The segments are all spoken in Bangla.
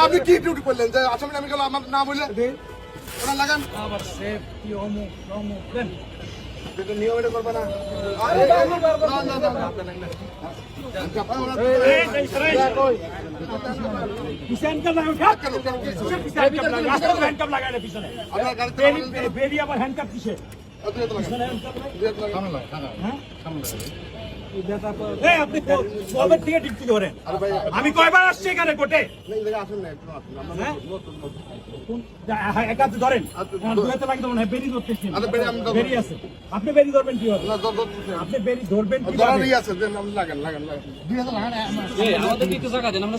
আপনি কি ডিউটি করলেন? যে আসামি আমি গেল আমার না বললে ওরা লাগান আবার সেফ কি অমুক অমুক দেন। নিয়ম এটা করবে না। আরে, না, না, না, না। পিছন কাপ লাগাও কাপ কেন, কেন, কি ছিল? পিছন কাপ লাগাও। রাস্তায় হ্যান্ড কাপ লাগায় না পিছনে। আপনার গাড়িতে বেরি বেরি আবার হ্যান্ড কাপ আমি কয়বার আসছি এখানে কোর্টে আপনি আসুন না, একটু আসুন। আমরা হ্যাঁ? নতুন, নতুন। কোন- যা- হ্যাঁ, ধরেন আচ্ছা, দুই হাতে লাগবে বেরি ধরতেছেন আচ্ছা, বেরি আমি ধরবো। বেরি আছে আপনি বেরি ধরবেন কি হবে। আপনি বেরি ধরবেন কি ধরারই আছে, দেন, আপনি লাগান, লাগান, লাগান। আমাদের একটু জায়গা দেন আমরা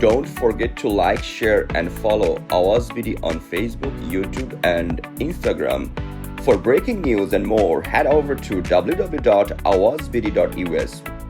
Don't forget to like, share, and follow Awaz on Facebook, YouTube, and Instagram. For breaking news and more, head over to www.awazbd.us.